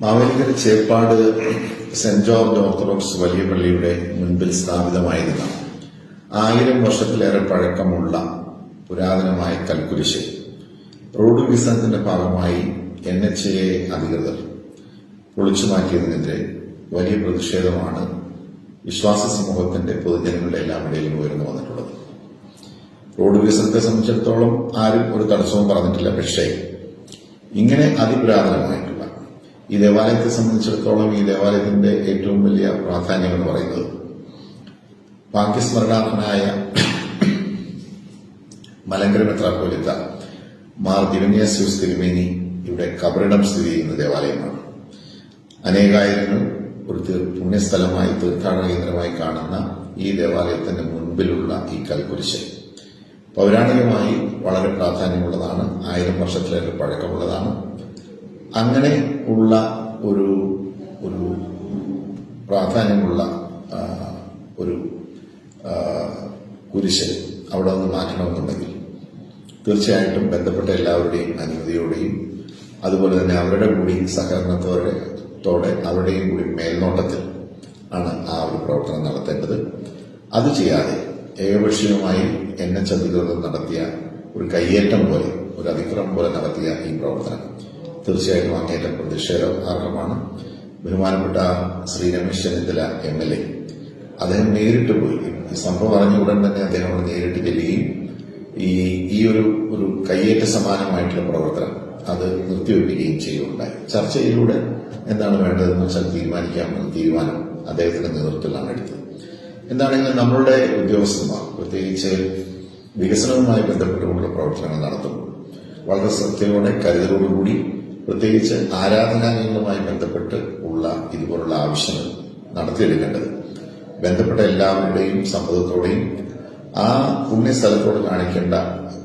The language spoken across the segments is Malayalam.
Mavelikkara Cheppad Saint George Orthodox വലിയ പള്ളിയുടെ മുൻപിൽ സ്ഥാപിതമായിരുന്ന ആയിരം വർഷത്തിലേറെ പഴക്കമുള്ള പുരാതനമായ കൽക്കുരിശ്. റോഡ് വികസനത്തിന്റെ ഭാഗമായി എൻ എച്ച് എ അധികൃതർ പൊളിച്ചു മാറ്റിയതിനെതിരെ വലിയ പ്രതിഷേധമാണ് വിശ്വാസ സമൂഹത്തിന്റെ പൊതുജനങ്ങളുടെ എല്ലാം ഇടയിലും ഉയർന്നു വന്നിട്ടുള്ളത്. റോഡ് വികസനത്തെ സംബന്ധിച്ചിടത്തോളം ആരും ഒരു തടസ്സവും പറഞ്ഞിട്ടില്ല പക്ഷേ ഇങ്ങനെ അതിപുരാതനമായിട്ടുള്ള ഈ ദേവാലയത്തെ സംബന്ധിച്ചിടത്തോളം ഈ ദേവാലയത്തിന്റെ ഏറ്റവും വലിയ പ്രാധാന്യം എന്ന് പറയുന്നത് ഭാഗ്യസ്മരണാർഹനായ മലങ്കര മെത്രാപ്പോലിത്ത മാർ ദിവന്യാസ്യൂസ് തിരുമേനി ഇവിടെ കബറിടം സ്ഥിതി ചെയ്യുന്ന ദേവാലയമാണ്. അനേകായിരങ്ങൾ ഒരു പുണ്യസ്ഥലമായി തീർത്ഥാടന കേന്ദ്രമായി കാണുന്ന ഈ ദേവാലയത്തിന്റെ മുൻപിലുള്ള ഈ കൽക്കുരിശ്. പൗരാണികമായി വളരെ പ്രാധാന്യമുള്ളതാണ്. ആയിരം വർഷത്തിലേറെ പഴക്കമുള്ളതാണ്. അങ്ങനെ ഉള്ള ഒരു ഒരു പ്രാധാന്യമുള്ള ഒരു കുരിശ് അവിടെ നിന്ന് മാറ്റണമെന്നുണ്ടെങ്കിൽ തീർച്ചയായിട്ടും ബന്ധപ്പെട്ട എല്ലാവരുടെയും അനുമതിയോടെയും അതുപോലെ തന്നെ അവരുടെ കൂടി സഹകരണത്തോടെ തോടെ അവരുടെയും കൂടി മേൽനോട്ടത്തിൽ ആണ് ആ ഒരു പ്രവർത്തനം നടത്തേണ്ടത്. അത് ചെയ്യാതെ ഏകപക്ഷീയമായി എൻ എച്ച് അധികൃതർ നടത്തിയ ഒരു കയ്യേറ്റം പോലെ ഒരു അതിക്രമം പോലെ നടത്തിയ ഈ പ്രവർത്തനം. തീർച്ചയായിട്ടും അങ്ങേറ്റം പ്രതിഷേധാർഹമാണ് ബഹുമാനപ്പെട്ട Shri Ramesh Chennithala M L A. അദ്ദേഹം നേരിട്ട് പോയി. ഈ സംഭവം അറിഞ്ഞ ഉടൻ തന്നെ അദ്ദേഹം നേരിട്ട് ചെല്ലുകയും ഈ ഈ ഒരു ഒരു കയ്യേറ്റ സമാനമായിട്ടുള്ള പ്രവർത്തനം അത് നിർത്തിവെക്കുകയും ചെയ്യുകയുണ്ടായി. ചർച്ചയിലൂടെ എന്താണ് വേണ്ടതെന്ന് വെച്ചാൽ തീരുമാനിക്കാമെന്ന തീരുമാനം അദ്ദേഹത്തിന്റെ നേതൃത്വത്തിലാണ് എടുത്തത്. എന്താണെങ്കിലും നമ്മളുടെ ഉദ്യോഗസ്ഥന്മാർ പ്രത്യേകിച്ച് വികസനവുമായി ബന്ധപ്പെട്ടുകൊണ്ടുള്ള പ്രവർത്തനങ്ങൾ നടത്തുമ്പോൾ വളരെ ശ്രദ്ധയോടെ കരുതലോടുകൂടി പ്രത്യേകിച്ച് ആരാധനാലയങ്ങളുമായി ബന്ധപ്പെട്ട് ഉള്ള ഇതുപോലുള്ള ആവശ്യങ്ങൾ നടത്തിയെടുക്കേണ്ടത്. ബന്ധപ്പെട്ട എല്ലാവരുടെയും സമ്മതത്തോടെയും ആ പുണ്യസ്ഥലത്തോട് കാണിക്കേണ്ട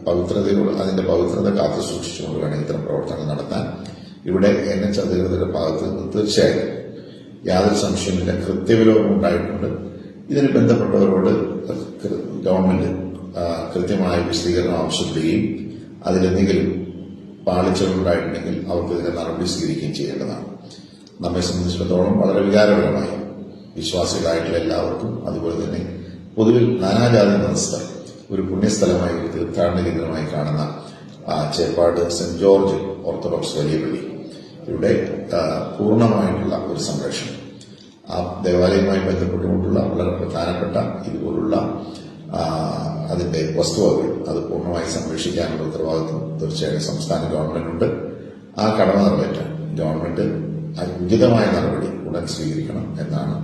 പവിത്രതയോട് അതിന്റെ പവിത്രത കാത്തു സൂക്ഷിച്ചുകൊണ്ട് വേണം ഇത്തരം പ്രവർത്തനങ്ങൾ നടത്താൻ. ഇവിടെ എൻ എച്ച് അധികൃതരുടെ ഭാഗത്ത് നിന്ന് തീർച്ചയായും യാതൊരു സംശയമില്ല. കൃത്യവിലോപം ഉണ്ടായിട്ടുണ്ട്. ഇതിന് ബന്ധപ്പെട്ടവരോട് ഗവൺമെന്റ് കൃത്യമായ വിശദീകരണം ആവശ്യപ്പെടുകയും അതിലെന്തെങ്കിലും പാളിച്ചകൾ ഉണ്ടായിട്ടുണ്ടെങ്കിൽ അവർക്ക് ഇതിനെ നടപടി സ്വീകരിക്കുകയും ചെയ്യേണ്ടതാണ്. നമ്മെ സംബന്ധിച്ചിടത്തോളം വളരെ വികാരപരമായി വിശ്വാസികളായിട്ടുള്ള എല്ലാവർക്കും അതുപോലെ തന്നെ പൊതുവിൽ നാനാജാതി മതസ്ഥർ ഒരു പുണ്യസ്ഥലമായി ഒരു തീർത്ഥാടന കേന്ദ്രമായി കാണുന്ന ചേപ്പാട് സെന്റ് ജോർജ് ഓർത്തഡോക്സ് വലിയ പള്ളി. ഇവിടെ പൂർണമായിട്ടുള്ള ഒരു സംരക്ഷണം. ആ ദേവാലയവുമായി ബന്ധപ്പെട്ടുകൊണ്ടുള്ള വളരെ പ്രധാനപ്പെട്ട ഇതുപോലുള്ള അതിന്റെ വസ്തുവകൾ അത് പൂർണമായി സംരക്ഷിക്കാനുള്ള ഉത്തരവാദിത്വം തീർച്ചയായും സംസ്ഥാന ഗവൺമെന്റുണ്ട് ആ കടമ നിറവേറ്റാൻ ഗവൺമെന്റ് ഉചിതമായ നടപടി ഉടൻ സ്വീകരിക്കണം എന്നാണ്